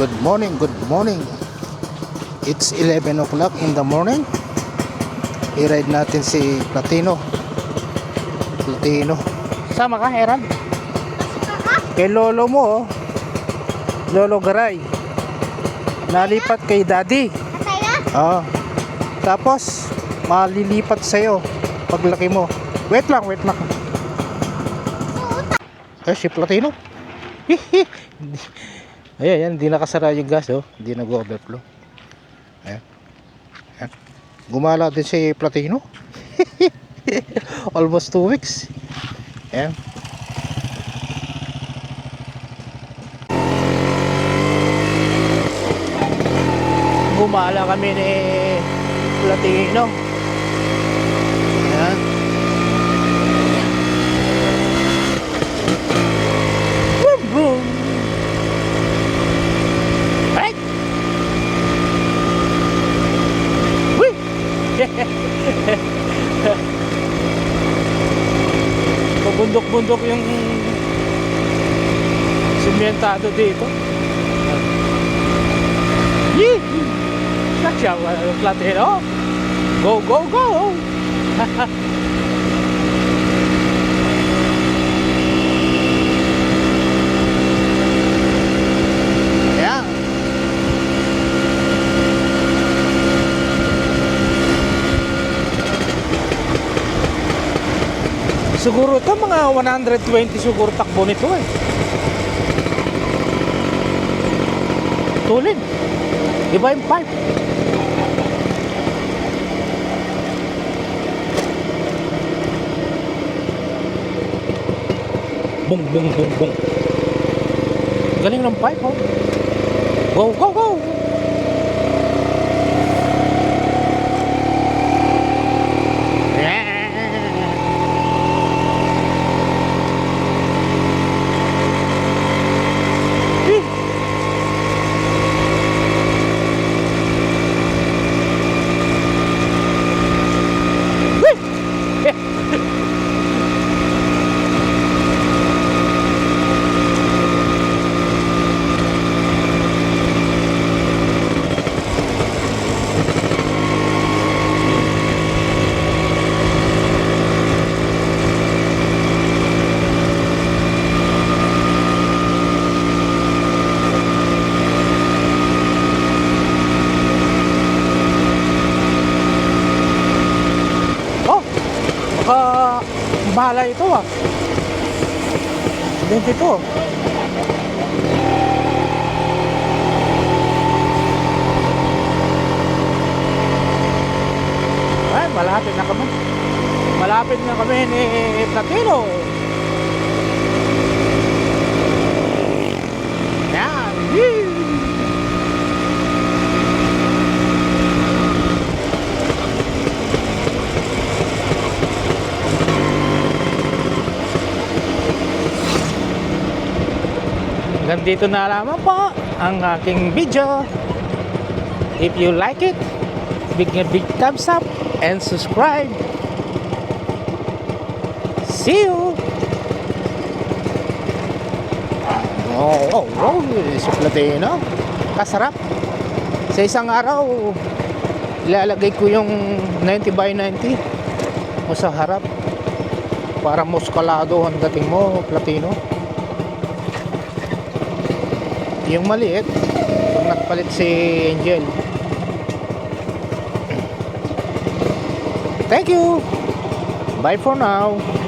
Good morning, good morning. It's 11 o'clock in the morning. I-ride natin si Platino. Platino. Sama ka, Heran? Kay lolo mo, oh. Lolo Garay. Nalipat kay daddy. Oo. Tapos, malilipat sa'yo paglaki mo. Wait lang, wait lang. Eh, si Platino. Hihi. Ayan, yan, hindi nakasara yung gas, oh. Hindi nag-overflow. Ayan. Ayan. Gumala din si Platino. Almost two weeks. Ayan. Gumala kami ni Platino. Pabundok-bundok yung simentado dito. Yee! Siya, platino. Go, go, go! Ayan. Siguro ito mga 120 siguro takbo nito eh. Tulin. Iba yung pipe. Bung, bung, bung, bung. Galing ng pipe, oh. Go, go, go! Eh. Wih! Oh, baka bahala ito ah. Dito ito. Ay, malapit na kami. Malapit na kami ni Platino. Yan. Yee! Hanggang dito na lamang po ang aking video. If you like it, big big thumbs up and subscribe. See you! Oh, oh, oh, si Platino. Kasarap. Sa isang araw, ilalagay ko yung 90 by 90 mo sa harap para muskalado ang dating mo, Platino. Yung maliit, pag nagpalit si Angel. Thank you. Bye for now.